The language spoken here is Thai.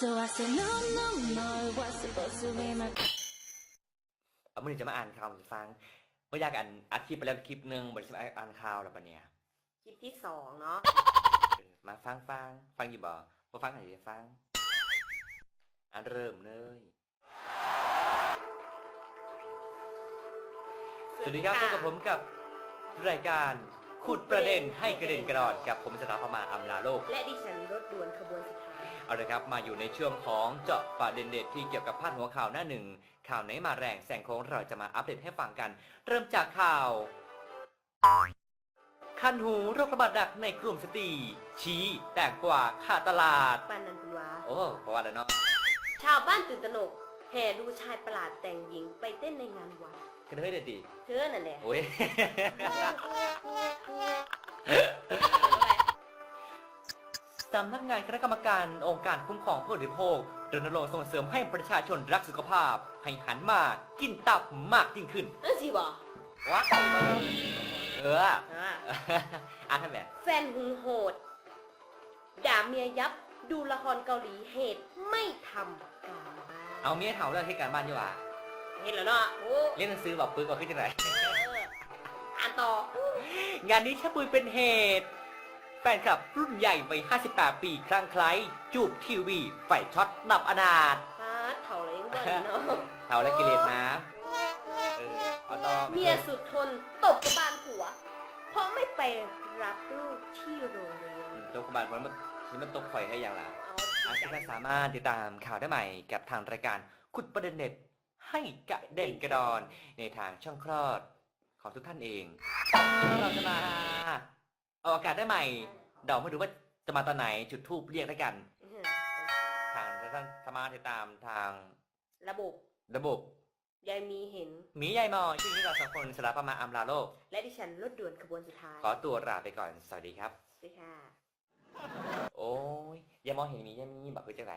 So I said, no, no, no, it was supposed to be my เอามื่อนี้จะมาอ่านข่าวให้ฟังเมื่อยากอ่านอัดคลิปไปแล้วคลิปหนึ่งบริษัทอ่านข่าวแล้วปะเนี่ยคลิปที่สองเนาะเออมาฟังฟังฟังอยู่บ่พอฟังไหนจะฟังอ่านเริ่มเลยสวัสดีครับพบกับผมกับรายการ ขุดประเด็นให้กระเด็นกระดอนกับผมสถาพมาอำลาโลก และดิฉันรถด่วนขบวนสุดท้ายเอาละครับมาอยู่ในช่วงของเจาะประเด็นเด็ดที่เกี่ยวกับพาดหัวข่าวหน้าหนึ่งข่าวไหนมาแรงแสงโค้งเราจะมาอัปเดตให้ฟังกัน เริ่มจากข่าวคันหูโรคระบาดหนักในกลุ่มสตรีชี้แตกกว่าขาดตลาดปานนันตุวาโอ้เพราะว่าแล้วเนาะชาวบ้านตื่นตระหนกแห่ดูชายประหลาดแต่งหญิงไปเต้นในงานวัดกันเฮ้ยเด็ดดีเธอนั่นแหละโอ้ย สำนักงานคณะกรรมการองค์การคุ้มครองผู้บริโภครณรงค์ส่งเสริมให้ประชาชนรักสุขภาพ ให้หันมากินตับมากยิ่งขึ้นนั่นสิบ่ว้าวเอออะอ่านทำแบบแฟนหึงโหด ด่าเมียยับ ดูละครเกาหลีเหตุไม่ทำการบ้านเอาเมียเถาเรื่องให้การบ้านดีกว่าเห็นแล้วเนาะโอ้เรียนหนังสือแบบปึกว่าขึ้นจังไรเอออ่านต่อ งานนี้ชะปุยเป็นเหตุ แฟนคลับรุ่นใหญ่วัย58 ปีคลั่งไคล้จูบทีวีไฟช็อตดับอนาถพาดเถ่าอะไรยังบ่นเนาะเถาและกิเลสน้ำเออเอาต่อเมียสุดทนตบกระบาลผัว เพราะไม่ไปรับลูกที่โรงเรียนตกบาทมันนี่มันตกข่อยให้อย่างละเอาอาจารย์สามารถติดตามข่าวได้ใหม่กับทางรายการขุดประเด็นเน็ตให้กระเด่นกระดอน ในทางช่องคลอดของทุกท่านเอง เราจะมา เอาอากาศได้ใหม่เดาไม่รู้ว่าจะมาตอนไหนจุดทูบเรียกแล้วกัน ทางท่านสามารถติดตามทางระบบระบบยายมีเห็น หมีใหญ่มอชื่อนี้เราสองคนสลับประมาอัมลาโลก และดิฉันรถด่วนขบวนสุดท้ายขอตัวลาไปก่อน สวัสดีครับ สวัสดีค่ะ โอ้ยอย่ามองเห็นหมีอย่ามีบอกคือจังไร